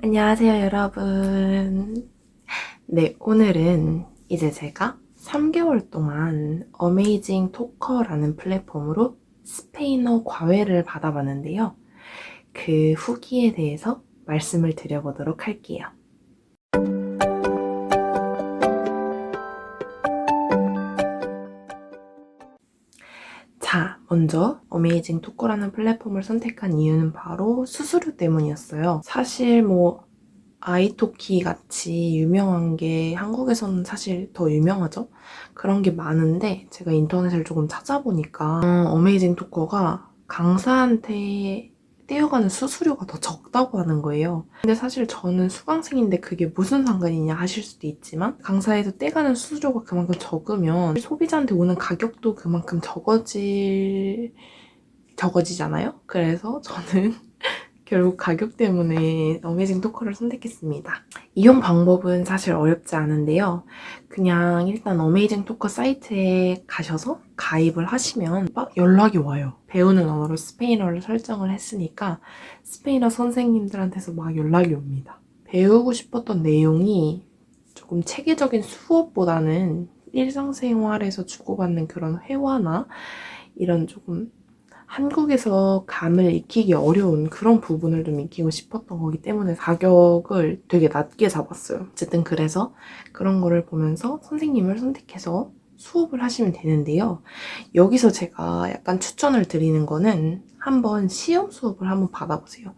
안녕하세요, 여러분. 네, 오늘은 이제 제가 3개월 동안 어메이징 토커라는 플랫폼으로 스페인어 과외를 받아봤는데요. 그 후기에 대해서 말씀을 드려보도록 할게요. 먼저 어메이징 토커라는 플랫폼을 선택한 이유는 바로 수수료 때문이었어요. 사실 뭐 아이토키 같이 유명한 게 한국에서는 사실 더 유명하죠? 그런 게 많은데 제가 인터넷을 조금 찾아보니까 어, 어메이징 토커가 강사한테 떼어가는 수수료가 더 적다고 하는 거예요. 근데 사실 저는 수강생인데 그게 무슨 상관이냐 하실 수도 있지만 강사에서 떼가는 수수료가 그만큼 적으면 소비자한테 오는 가격도 그만큼 적어질 적어지잖아요. 그래서 저는 결국 가격 때문에 어메이징 토커를 선택했습니다. 이용 방법은 사실 어렵지 않은데요. 그냥 일단 어메이징 토커 사이트에 가셔서 가입을 하시면 막 연락이 와요. 배우는 언어로 스페인어를 설정을 했으니까 스페인어 선생님들한테서 막 연락이 옵니다. 배우고 싶었던 내용이 조금 체계적인 수업보다는 일상생활에서 주고받는 그런 회화나 이런 조금 한국에서 감을 익히기 어려운 그런 부분을 좀 익히고 싶었던 거기 때문에 가격을 되게 낮게 잡았어요. 어쨌든 그래서 그런 거를 보면서 선생님을 선택해서 수업을 하시면 되는데요. 여기서 제가 약간 추천을 드리는 거는 한번 시험 수업을 한번 받아보세요.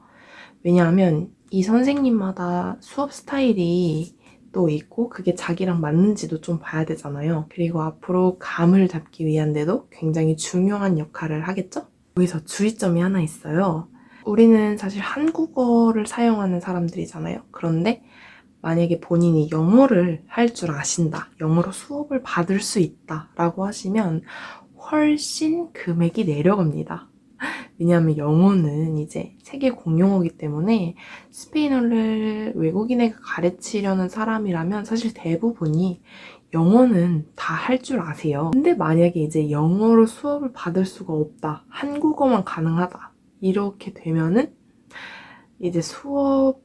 왜냐하면 이 선생님마다 수업 스타일이 또 있고 그게 자기랑 맞는지도 좀 봐야 되잖아요. 그리고 앞으로 감을 잡기 위한 데도 굉장히 중요한 역할을 하겠죠? 여기서 주의점이 하나 있어요. 우리는 사실 한국어를 사용하는 사람들이잖아요. 그런데 만약에 본인이 영어를 할 줄 아신다, 영어로 수업을 받을 수 있다 라고 하시면 훨씬 금액이 내려갑니다. 왜냐하면 영어는 이제 세계 공용어기 때문에 스페인어를 외국인에게 가르치려는 사람이라면 사실 대부분이 영어는 다 할 줄 아세요. 근데 만약에 이제 영어로 수업을 받을 수가 없다. 한국어만 가능하다. 이렇게 되면은 이제 수업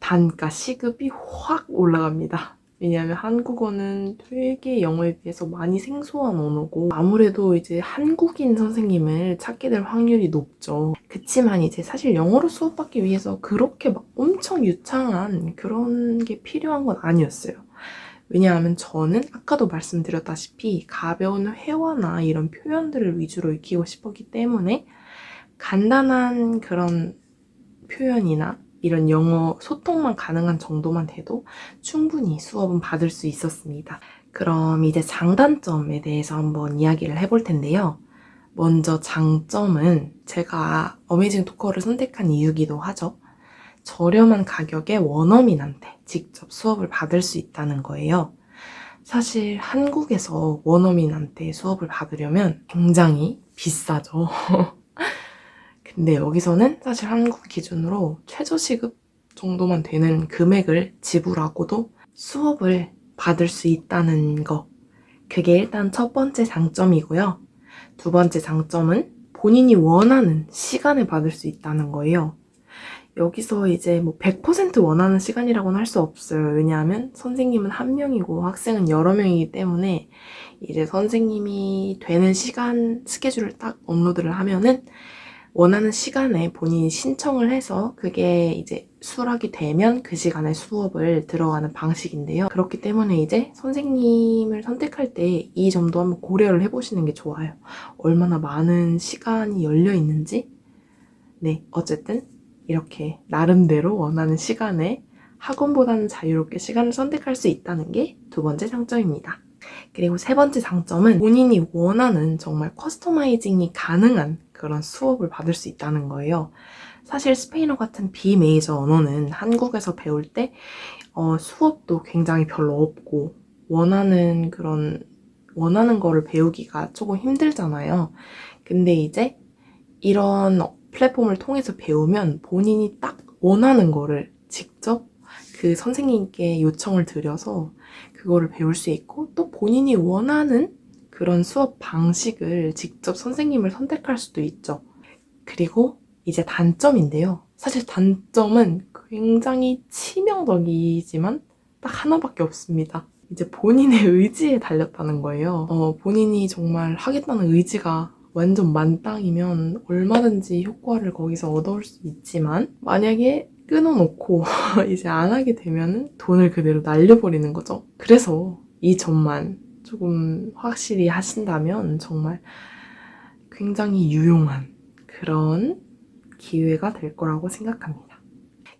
단가 시급이 확 올라갑니다. 왜냐하면 한국어는 되게 영어에 비해서 많이 생소한 언어고 아무래도 이제 한국인 선생님을 찾게 될 확률이 높죠. 그치만 이제 사실 영어로 수업받기 위해서 그렇게 막 엄청 유창한 그런 게 필요한 건 아니었어요. 왜냐하면 저는 아까도 말씀드렸다시피 가벼운 회화나 이런 표현들을 위주로 익히고 싶었기 때문에 간단한 그런 표현이나 이런 영어 소통만 가능한 정도만 돼도 충분히 수업은 받을 수 있었습니다. 그럼 이제 장단점에 대해서 한번 이야기를 해볼 텐데요. 먼저 장점은 제가 어메이징 토커를 선택한 이유기도 하죠. 저렴한 가격에 원어민한테 직접 수업을 받을 수 있다는 거예요. 사실 한국에서 원어민한테 수업을 받으려면 굉장히 비싸죠. 근데 여기서는 사실 한국 기준으로 최저시급 정도만 되는 금액을 지불하고도 수업을 받을 수 있다는 거. 그게 일단 첫 번째 장점이고요. 두 번째 장점은 본인이 원하는 시간에 받을 수 있다는 거예요. 여기서 이제 뭐 100% 원하는 시간이라고는 할 수 없어요. 왜냐하면 선생님은 한 명이고 학생은 여러 명이기 때문에 이제 선생님이 되는 시간 스케줄을 딱 업로드를 하면은 원하는 시간에 본인이 신청을 해서 그게 이제 수락이 되면 그 시간에 수업을 들어가는 방식인데요. 그렇기 때문에 이제 선생님을 선택할 때 이 점도 한번 고려를 해보시는 게 좋아요. 얼마나 많은 시간이 열려 있는지. 네, 어쨌든 이렇게 나름대로 원하는 시간에 학원보다는 자유롭게 시간을 선택할 수 있다는 게 두 번째 장점입니다. 그리고 세 번째 장점은 본인이 원하는 정말 커스터마이징이 가능한 그런 수업을 받을 수 있다는 거예요. 사실 스페인어 같은 비메이저 언어는 한국에서 배울 때 어, 수업도 굉장히 별로 없고 원하는 그런 원하는 거를 배우기가 조금 힘들잖아요. 근데 이제 이런 플랫폼을 통해서 배우면 본인이 딱 원하는 거를 직접 그 선생님께 요청을 드려서 그거를 배울 수 있고 또 본인이 원하는 그런 수업 방식을 직접 선생님을 선택할 수도 있죠. 그리고 이제 단점인데요. 사실 단점은 그 굉장히 치명적이지만 딱 하나밖에 없습니다. 이제 본인의 의지에 달렸다는 거예요. 어, 본인이 정말 하겠다는 의지가 완전 만땅이면 얼마든지 효과를 거기서 얻어올 수 있지만 만약에 끊어놓고 이제 안 하게 되면 돈을 그대로 날려버리는 거죠. 그래서 이 점만 조금 확실히 하신다면 정말 굉장히 유용한 그런 기회가 될 거라고 생각합니다.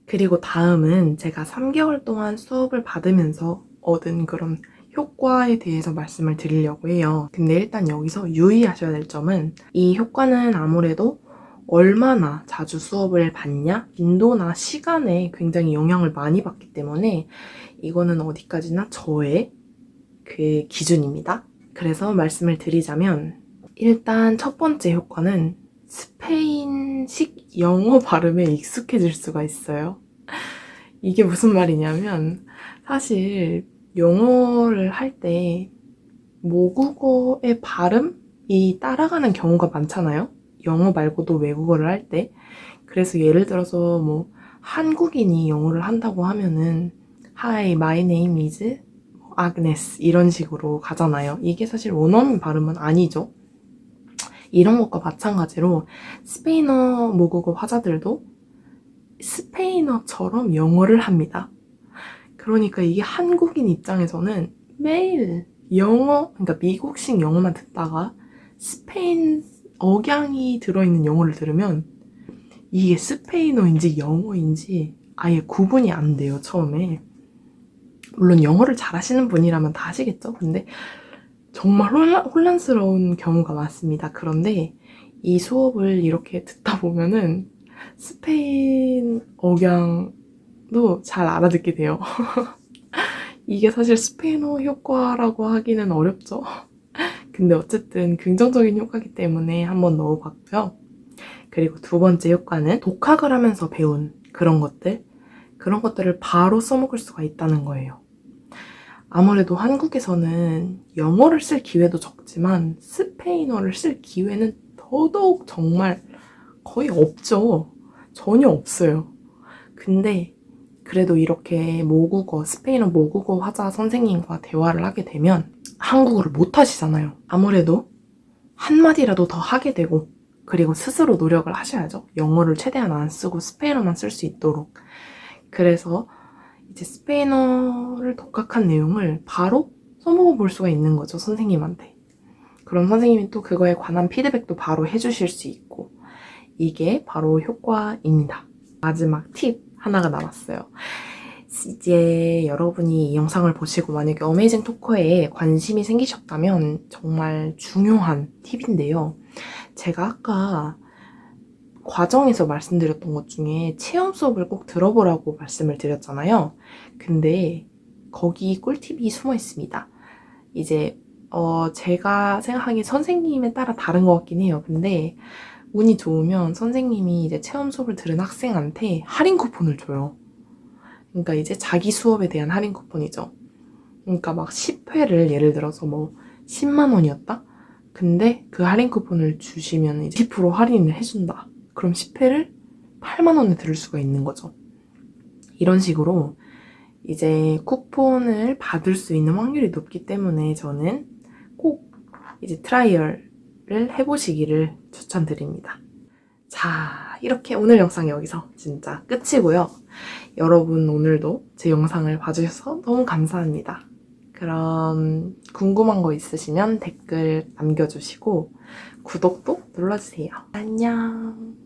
그리고 다음은 제가 3개월 동안 수업을 받으면서 얻은 그런 효과에 대해서 말씀을 드리려고 해요. 근데 일단 여기서 유의하셔야 될 점은 이 효과는 아무래도 얼마나 자주 수업을 받냐, 빈도나 시간에 굉장히 영향을 많이 받기 때문에 이거는 어디까지나 저의 그 기준입니다. 그래서 말씀을 드리자면 일단 첫 번째 효과는 스페인식 영어 발음에 익숙해질 수가 있어요. 이게 무슨 말이냐면 사실 영어를 할 때 모국어의 발음이 따라가는 경우가 많잖아요. 영어 말고도 외국어를 할 때. 그래서 예를 들어서 뭐 한국인이 영어를 한다고 하면은 Hi, my name is Agnes 이런 식으로 가잖아요. 이게 사실 원어민 발음은 아니죠. 이런 것과 마찬가지로 스페인어 모국어 화자들도 스페인어처럼 영어를 합니다. 그러니까 이게 한국인 입장에서는 매일 영어, 그러니까 미국식 영어만 듣다가 스페인 억양이 들어있는 영어를 들으면 이게 스페인어인지 영어인지 아예 구분이 안 돼요, 처음에. 물론 영어를 잘하시는 분이라면 다 아시겠죠? 근데 정말 혼란, 혼란스러운 경우가 많습니다. 그런데 이 수업을 이렇게 듣다 보면은 스페인 억양 도 잘 알아듣게 돼요. 이게 사실 스페인어 효과라고 하기는 어렵죠. 근데 어쨌든 긍정적인 효과기 때문에 한번 넣어봤고요. 그리고 두 번째 효과는 독학을 하면서 배운 그런 것들, 그런 것들을 바로 써먹을 수가 있다는 거예요. 아무래도 한국에서는 영어를 쓸 기회도 적지만 스페인어를 쓸 기회는 더더욱 정말 거의 없죠. 전혀 없어요. 근데 그래도 이렇게 모국어, 스페인어 모국어 화자 선생님과 대화를 하게 되면 한국어를 못 하시잖아요. 아무래도 한마디라도 더 하게 되고 그리고 스스로 노력을 하셔야죠. 영어를 최대한 안 쓰고 스페인어만 쓸 수 있도록. 그래서 이제 스페인어를 독학한 내용을 바로 써먹어 볼 수가 있는 거죠, 선생님한테. 그럼 선생님이 또 그거에 관한 피드백도 바로 해주실 수 있고, 이게 바로 효과입니다. 마지막 팁 하나가 남았어요. 이제 여러분이 이 영상을 보시고 만약에 어메이징 토커에 관심이 생기셨다면 정말 중요한 팁인데요. 제가 아까 과정에서 말씀드렸던 것 중에 체험 수업을 꼭 들어보라고 말씀을 드렸잖아요. 근데 거기 꿀팁이 숨어 있습니다. 이제 어 제가 생각하기에 선생님에 따라 다른 것 같긴 해요. 근데 운이 좋으면 선생님이 이제 체험 수업을 들은 학생한테 할인 쿠폰을 줘요. 그러니까 이제 자기 수업에 대한 할인 쿠폰이죠. 그러니까 막 10회를 예를 들어서 뭐 10만 원이었다? 근데 그 할인 쿠폰을 주시면 이제 10% 할인을 해준다. 그럼 10회를 8만 원에 들을 수가 있는 거죠. 이런 식으로 이제 쿠폰을 받을 수 있는 확률이 높기 때문에 저는 꼭 이제 트라이얼 을 해보시기를 추천드립니다. 자, 이렇게 오늘 영상 여기서 진짜 끝이고요. 여러분 오늘도 제 영상을 봐주셔서 너무 감사합니다. 그럼 궁금한 거 있으시면 댓글 남겨주시고 구독도 눌러주세요. 안녕.